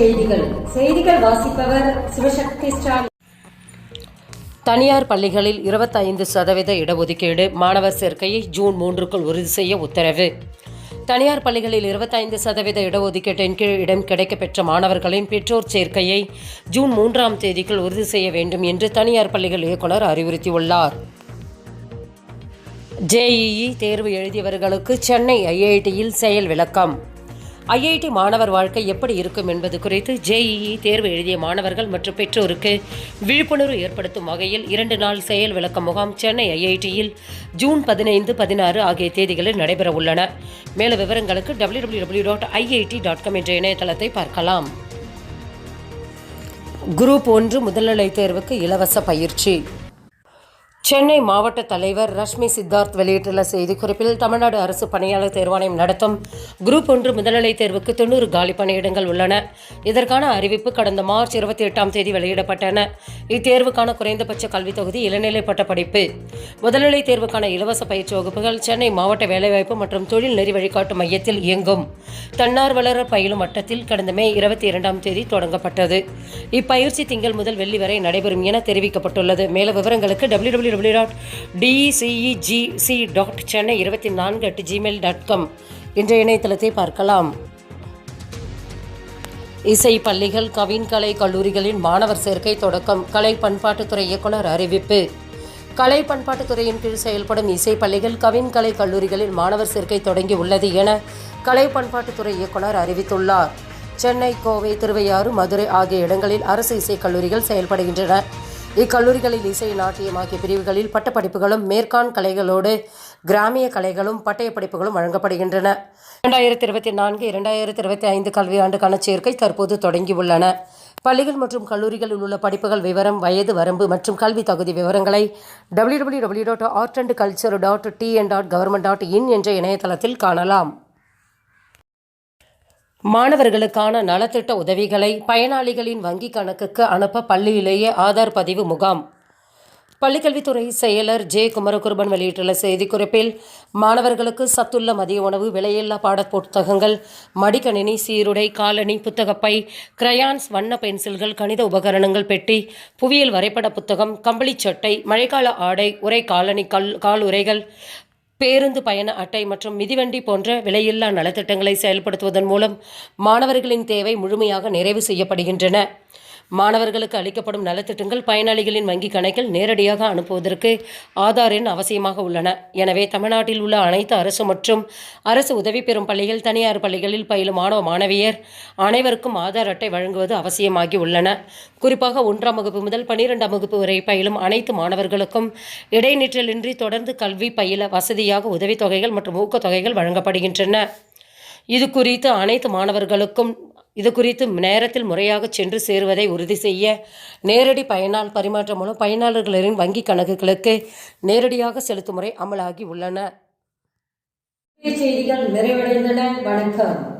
செய்திகள். செய்திகள் வாசிப்பவர் சிவசக்தி ஸ்டாலின். தனியார் பள்ளிகளில் 25% சதவீத இடஒதுக்கீடு மாணவர் சேர்க்கையை ஜூன் மூன்றுக்குள் உறுதி செய்ய உத்தரவு. தனியார் பள்ளிகளில் 25% சதவீத இடஒதுக்கீட்டின் கீழ் இடம் கிடைக்கப்பெற்ற மாணவர்களின் பெற்றோர் சேர்க்கையை ஜூன் மூன்றாம் தேதிக்குள் உறுதி செய்ய வேண்டும் என்று தனியார் பள்ளிகள் இயக்குனர் அறிவுறுத்தியுள்ளார். ஜேஇஇ தேர்வு எழுதியவர்களுக்கு சென்னை ஐஐடியில் செயல் விளக்கம். ஐஐடி மாணவர் வாழ்க்கை எப்படி இருக்கும் என்பது குறித்து ஜேஇஇ தேர்வு எழுதிய மாணவர்கள் மற்றும் பெற்றோருக்கு விழிப்புணர்வு ஏற்படுத்தும் வகையில் இரண்டு நாள் செயல் விளக்க முகாம் சென்னை ஐஐடியில் ஜூன் பதினைந்து பதினாறு ஆகிய தேதிகளில் நடைபெற உள்ளன. மேலும் விவரங்களுக்கு W W W dot IIT dot com என்ற இணையதளத்தை பார்க்கலாம். குரூப் ஒன்று முதல்நிலை தேர்வுக்கு இலவச பயிற்சி. சென்னை மாவட்ட தலைவர் ரஷ்மி சித்தார்த் வெளியிட்டுள்ள செய்திக்குறிப்பில் தமிழ்நாடு அரசு பணியாளர் தேர்வாணையம் நடத்தும் குரூப் ஒன்று முதல்நிலை தேர்வுக்கு தொண்ணூறு காலி பணியிடங்கள் உள்ளன. இதற்கான அறிவிப்பு கடந்த மார்ச் இருபத்தி எட்டாம் தேதி வெளியிடப்பட்டன. இத்தேர்வுக்கான குறைந்தபட்ச கல்வித் தொகுதி இளநிலை பட்ட படிப்பு. முதல்நிலை தேர்வுக்கான இலவச பயிற்சி வகுப்புகள் சென்னை மாவட்ட வேலைவாய்ப்பு மற்றும் தொழில் நெறி வழிகாட்டு மையத்தில் இயங்கும். தன்னார்வலர் பயிலும் வட்டத்தில் கடந்த மே இருபத்தி இரண்டாம் தேதி தொடங்கப்பட்டது. இப்பயிற்சி திங்கள் முதல் வெள்ளி வரை நடைபெறும் என தெரிவிக்கப்பட்டுள்ளது. மேலும் விவரங்களுக்கு W W W dot TCEGC dot Chennai இருபத்தி நான்கு அட் ஜிமெயில் டாட் காம் என்ற இணையதளத்தை பார்க்கலாம். இசை பள்ளிகள் கவின்கலை கல்லூரிகளின் மாணவர் சேர்க்கை தொடக்கம் கலை பண்பாட்டுத்துறை இயக்குனர் அறிவிப்பு. கலை பண்பாட்டுத்துறையின் கீழ் செயல்படும் இசை பள்ளிகள் கவின்கலை கல்லூரிகளில் மாணவர் சேர்க்கை தொடங்கி உள்ளது என கலை பண்பாட்டுத்துறை இயக்குனர் அறிவித்துள்ளார். சென்னை கோவை திருவையாறு மதுரை ஆகிய இடங்களில் அரசு இசைக் கல்லூரிகள் செயல்படுகின்றன. இக்கல்லூரிகளில் இசை நாட்டியம் ஆகிய பிரிவுகளில் பட்டப்படிப்புகளும் மேற்காண் கலைகளோடு கிராமிய கலைகளும் பட்டய படிப்புகளும் வழங்கப்படுகின்றன. இரண்டாயிரத்தி இருபத்தி நான்கு இரண்டாயிரத்தி இருபத்தி ஐந்து கல்வியாண்டுக்கான சேர்க்கை தற்போது தொடங்கியுள்ளன. பள்ளிகள் மற்றும் கல்லூரிகளில் உள்ள படிப்புகள் விவரம் வயது வரம்பு மற்றும் கல்வி தகுதி விவரங்களை W W W dot art and culture dot TN dot government dot in என்ற இணையதளத்தில் காணலாம். மாணவர்களுக்கான நலத்திட்ட உதவிகளை பயனாளிகளின் வங்கிக் கணக்குக்கு அனுப்ப பள்ளியிலேயே ஆதார் பதிவு முகாம். பள்ளிக்கல்வித்துறை செயலர் ஜே. குமரகுருபன் வெளியிட்டுள்ள செய்திக்குறிப்பில் மாணவர்களுக்கு சத்துள்ள மதிய உணவு விலையில்லா பாட புத்தகங்கள் மடிக்கணினி சீருடை காலணி புத்தகப்பை கிரையான்ஸ் வண்ண பென்சில்கள் கணித உபகரணங்கள் பெட்டி புவியியல் வரைபட புத்தகம் கம்பளிச்சட்டை மழைக்கால ஆடை உரை காலணி கல் கால் உரைகள் பேருந்து பயண அட்டை மற்றும் மிதிவண்டி போன்ற விலையில்லா நலத்திட்டங்களை செயல்படுத்துவதன் மூலம் மாணவர்களின் தேவை முழுமையாக நிறைவு செய்யப்படுகின்றன. மாணவர்களுக்கு அளிக்கப்படும் நலத்திட்டங்கள் பயனாளிகளின் வங்கிக் கணக்கில் நேரடியாக அனுப்புவதற்கு ஆதார் எண் அவசியமாக உள்ளன. எனவே தமிழ்நாட்டில் உள்ள அனைத்து அரசு மற்றும் அரசு உதவி பெறும் பள்ளிகள் தனியார் பள்ளிகளில் பயிலும் மாணவ மாணவியர் அனைவருக்கும் ஆதார் அட்டை வழங்குவது அவசியமாகி உள்ளன. குறிப்பாக ஒன்றாம் வகுப்பு முதல் பனிரெண்டாம் வகுப்பு வரை பயிலும் அனைத்து மாணவர்களுக்கும் இடைநிற்றலின்றி தொடர்ந்து கல்வி பயில வசதியாக உதவித்தொகைகள் மற்றும் ஊக்கத்தொகைகள் வழங்கப்படுகின்றன. இது குறித்து அனைத்து மாணவர்களுக்கும் இது குறித்து நேரத்தில் முறையாக சென்று சேருவதை உறுதி செய்ய நேரடி பயனால் பரிமாற்றம் மூலம் பயனாளர்களின் வங்கிக் கணக்குகளுக்கு நேரடியாக செலுத்தும் முறை அமலாகி உள்ளன. செய்திகள் நிறைவடைந்தன. வணக்கம்.